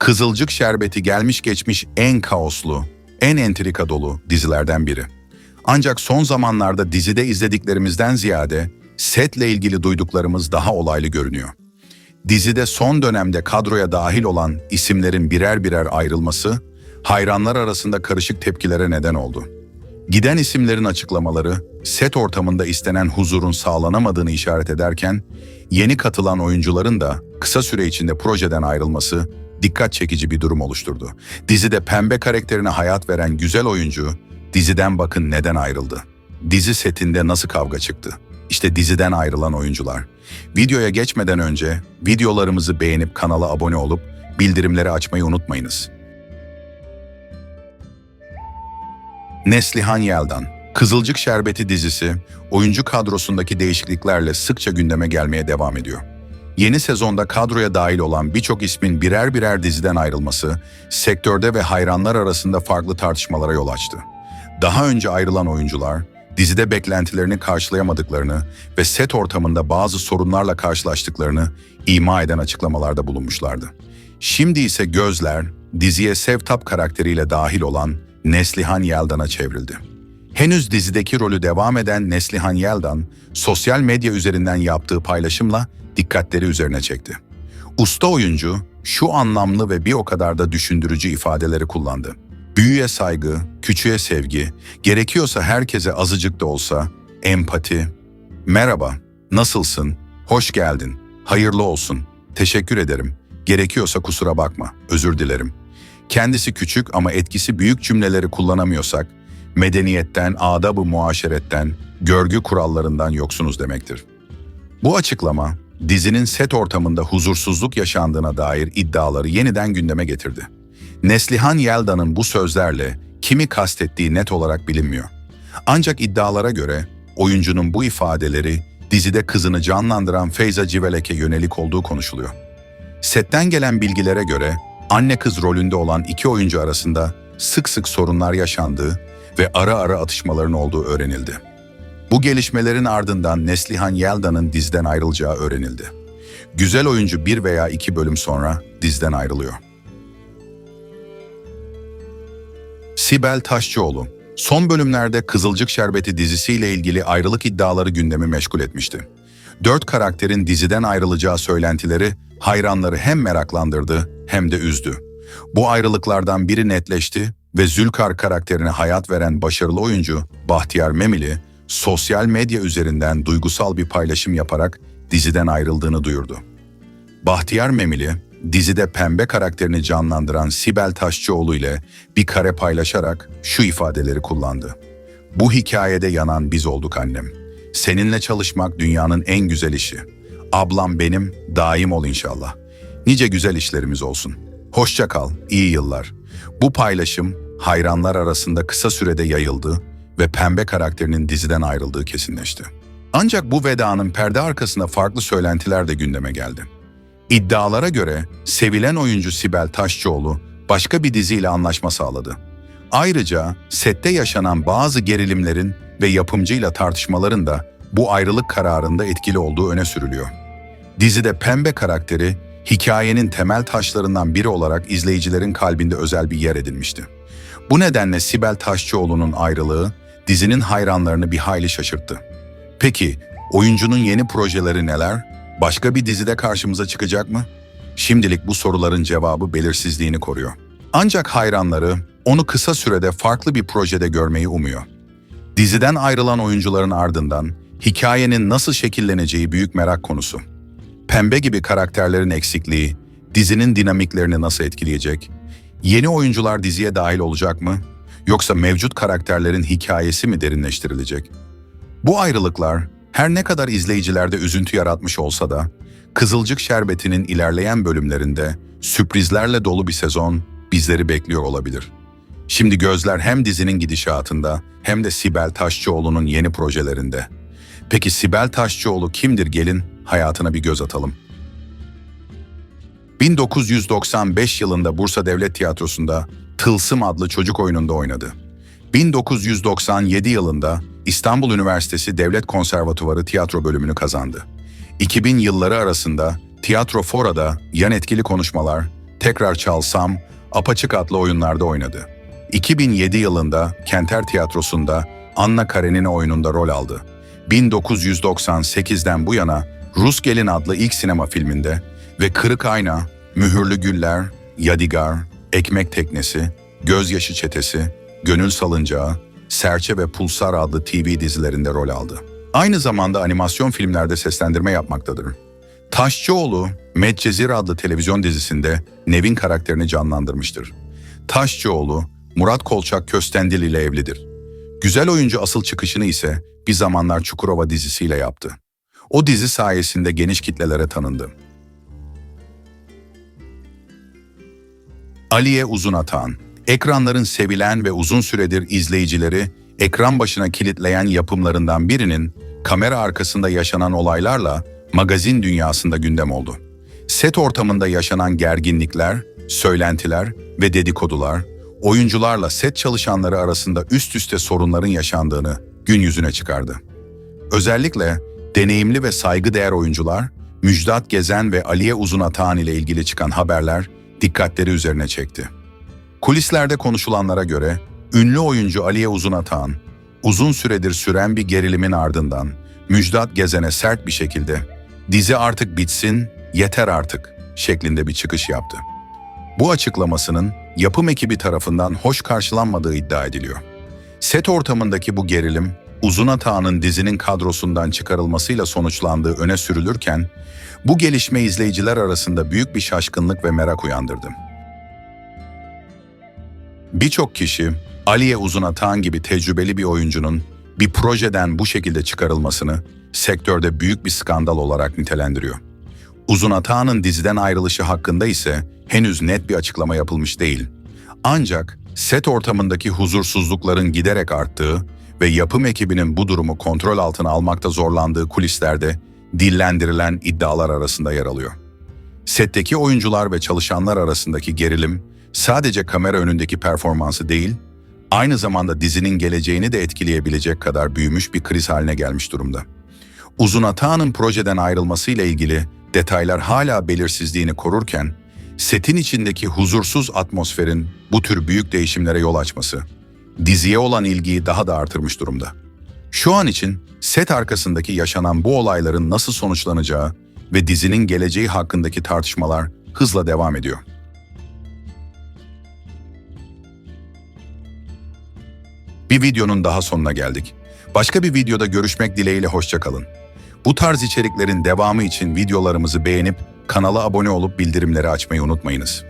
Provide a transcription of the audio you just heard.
Kızılcık Şerbeti gelmiş geçmiş en kaoslu, en entrika dolu dizilerden biri. Ancak son zamanlarda dizide izlediklerimizden ziyade setle ilgili duyduklarımız daha olaylı görünüyor. Dizide son dönemde kadroya dahil olan isimlerin birer birer ayrılması, hayranlar arasında karışık tepkilere neden oldu. Giden isimlerin açıklamaları, set ortamında istenen huzurun sağlanamadığını işaret ederken, yeni katılan oyuncuların da kısa süre içinde projeden ayrılması dikkat çekici bir durum oluşturdu. Dizide pembe karakterine hayat veren güzel oyuncu, diziden bakın neden ayrıldı. Dizi setinde nasıl kavga çıktı? İşte diziden ayrılan oyuncular. Videoya geçmeden önce videolarımızı beğenip kanala abone olup bildirimleri açmayı unutmayınız. Neslihan Yeldan, Kızılcık Şerbeti dizisi oyuncu kadrosundaki değişikliklerle sıkça gündeme gelmeye devam ediyor. Yeni sezonda kadroya dahil olan birçok ismin birer birer diziden ayrılması, sektörde ve hayranlar arasında farklı tartışmalara yol açtı. Daha önce ayrılan oyuncular, dizide beklentilerini karşılayamadıklarını ve set ortamında bazı sorunlarla karşılaştıklarını ima eden açıklamalarda bulunmuşlardı. Şimdi ise gözler diziye Sevtap karakteriyle dahil olan Neslihan Yeldan'a çevrildi. Henüz dizideki rolü devam eden Neslihan Yeldan, sosyal medya üzerinden yaptığı paylaşımla dikkatleri üzerine çekti. Usta oyuncu şu anlamlı ve bir o kadar da düşündürücü ifadeleri kullandı. Büyüye saygı, küçüğe sevgi, gerekiyorsa herkese azıcık da olsa empati. Merhaba, nasılsın? Hoş geldin. Hayırlı olsun. Teşekkür ederim. Gerekiyorsa kusura bakma. Özür dilerim. Kendisi küçük ama etkisi büyük cümleleri kullanamıyorsak, medeniyetten, adab-ı muaşeretten, görgü kurallarından yoksunuz demektir. Bu açıklama, dizinin set ortamında huzursuzluk yaşandığına dair iddiaları yeniden gündeme getirdi. Neslihan Yeldan'ın bu sözlerle kimi kastettiği net olarak bilinmiyor. Ancak iddialara göre oyuncunun bu ifadeleri dizide kızını canlandıran Feyza Civelek'e yönelik olduğu konuşuluyor. Setten gelen bilgilere göre anne kız rolünde olan iki oyuncu arasında sık sık sorunlar yaşandığı ve ara ara atışmaların olduğu öğrenildi. Bu gelişmelerin ardından Neslihan Yeldan'ın dizden ayrılacağı öğrenildi. Güzel oyuncu bir veya iki bölüm sonra dizden ayrılıyor. Sibel Taşçıoğlu, son bölümlerde Kızılcık Şerbeti dizisiyle ilgili ayrılık iddiaları gündemi meşgul etmişti. Dört karakterin diziden ayrılacağı söylentileri hayranları hem meraklandırdı hem de üzdü. Bu ayrılıklardan biri netleşti ve Zülkar karakterine hayat veren başarılı oyuncu Bahtiyar Memili, sosyal medya üzerinden duygusal bir paylaşım yaparak diziden ayrıldığını duyurdu. Bahtiyar Memili, dizide pembe karakterini canlandıran Sibel Taşçıoğlu ile bir kare paylaşarak şu ifadeleri kullandı. Bu hikayede yanan biz olduk annem. Seninle çalışmak dünyanın en güzel işi. Ablam benim, daim ol inşallah. Nice güzel işlerimiz olsun. Hoşça kal, iyi yıllar. Bu paylaşım hayranlar arasında kısa sürede yayıldı ve pembe karakterinin diziden ayrıldığı kesinleşti. Ancak bu vedanın perde arkasında farklı söylentiler de gündeme geldi. İddialara göre sevilen oyuncu Sibel Taşçıoğlu başka bir diziyle anlaşma sağladı. Ayrıca sette yaşanan bazı gerilimlerin ve yapımcıyla tartışmaların da bu ayrılık kararında etkili olduğu öne sürülüyor. Dizide pembe karakteri hikayenin temel taşlarından biri olarak izleyicilerin kalbinde özel bir yer edinmişti. Bu nedenle Sibel Taşçıoğlu'nun ayrılığı dizinin hayranlarını bir hayli şaşırttı. Peki oyuncunun yeni projeleri neler? Başka bir dizide karşımıza çıkacak mı? Şimdilik bu soruların cevabı belirsizliğini koruyor. Ancak hayranları onu kısa sürede farklı bir projede görmeyi umuyor. Diziden ayrılan oyuncuların ardından hikayenin nasıl şekilleneceği büyük merak konusu. Pembe gibi karakterlerin eksikliği dizinin dinamiklerini nasıl etkileyecek? Yeni oyuncular diziye dahil olacak mı? Yoksa mevcut karakterlerin hikayesi mi derinleştirilecek? Bu ayrılıklar her ne kadar izleyicilerde üzüntü yaratmış olsa da, Kızılcık Şerbeti'nin ilerleyen bölümlerinde sürprizlerle dolu bir sezon bizleri bekliyor olabilir. Şimdi gözler hem dizinin gidişatında hem de Sibel Taşçıoğlu'nun yeni projelerinde. Peki Sibel Taşçıoğlu kimdir gelin hayatına bir göz atalım. 1995 yılında Bursa Devlet Tiyatrosu'nda Tılsım adlı çocuk oyununda oynadı. 1997 yılında İstanbul Üniversitesi Devlet Konservatuvarı tiyatro bölümünü kazandı. 2000 yılları arasında Tiyatro Fora'da yan etkili konuşmalar, Tekrar Çalsam, Apaçık adlı oyunlarda oynadı. 2007 yılında Kenter Tiyatrosu'nda Anna Karenina oyununda rol aldı. 1998'den bu yana Rus Gelin adlı ilk sinema filminde ve Kırık Ayna, Mühürlü Güller, Yadigar, Ekmek Teknesi, Gözyaşı Çetesi, Gönül Salıncağı, Serçe ve Pulsar adlı TV dizilerinde rol aldı. Aynı zamanda animasyon filmlerde seslendirme yapmaktadır. Taşçıoğlu, Medcezir adlı televizyon dizisinde Nevin karakterini canlandırmıştır. Taşçıoğlu, Murat Kolçak Köstendil ile evlidir. Güzel oyuncu asıl çıkışını ise bir zamanlar Çukurova dizisiyle yaptı. O dizi sayesinde geniş kitlelere tanındı. Aliye Uzunatan, ekranların sevilen ve uzun süredir izleyicileri ekran başına kilitleyen yapımlarından birinin kamera arkasında yaşanan olaylarla magazin dünyasında gündem oldu. Set ortamında yaşanan gerginlikler, söylentiler ve dedikodular, oyuncularla set çalışanları arasında üst üste sorunların yaşandığını gün yüzüne çıkardı. Özellikle deneyimli ve saygıdeğer oyuncular, Müjdat Gezen ve Aliye Uzunatan ile ilgili çıkan haberler dikkatleri üzerine çekti. Kulislerde konuşulanlara göre ünlü oyuncu Aliye Uzunatan, uzun süredir süren bir gerilimin ardından Müjdat Gezen'e sert bir şekilde "Dizi artık bitsin, yeter artık." şeklinde bir çıkış yaptı. Bu açıklamasının yapım ekibi tarafından hoş karşılanmadığı iddia ediliyor. Set ortamındaki bu gerilim, Uzun Atağan'ın dizinin kadrosundan çıkarılmasıyla sonuçlandığı öne sürülürken, bu gelişme izleyiciler arasında büyük bir şaşkınlık ve merak uyandırdı. Birçok kişi, Aliye Uzun Atağan gibi tecrübeli bir oyuncunun bir projeden bu şekilde çıkarılmasını sektörde büyük bir skandal olarak nitelendiriyor. Uzun Atağan'ın diziden ayrılışı hakkında ise henüz net bir açıklama yapılmış değil. Ancak set ortamındaki huzursuzlukların giderek arttığı ve yapım ekibinin bu durumu kontrol altına almakta zorlandığı kulislerde dillendirilen iddialar arasında yer alıyor. Setteki oyuncular ve çalışanlar arasındaki gerilim sadece kamera önündeki performansı değil, aynı zamanda dizinin geleceğini de etkileyebilecek kadar büyümüş bir kriz haline gelmiş durumda. Uzun Atağan'ın projeden ayrılmasıyla ilgili detaylar hala belirsizliğini korurken, setin içindeki huzursuz atmosferin bu tür büyük değişimlere yol açması, diziye olan ilgiyi daha da artırmış durumda. Şu an için set arkasındaki yaşanan bu olayların nasıl sonuçlanacağı ve dizinin geleceği hakkındaki tartışmalar hızla devam ediyor. Bir videonun daha sonuna geldik. Başka bir videoda görüşmek dileğiyle hoşçakalın. Bu tarz içeriklerin devamı için videolarımızı beğenip kanala abone olup bildirimleri açmayı unutmayınız.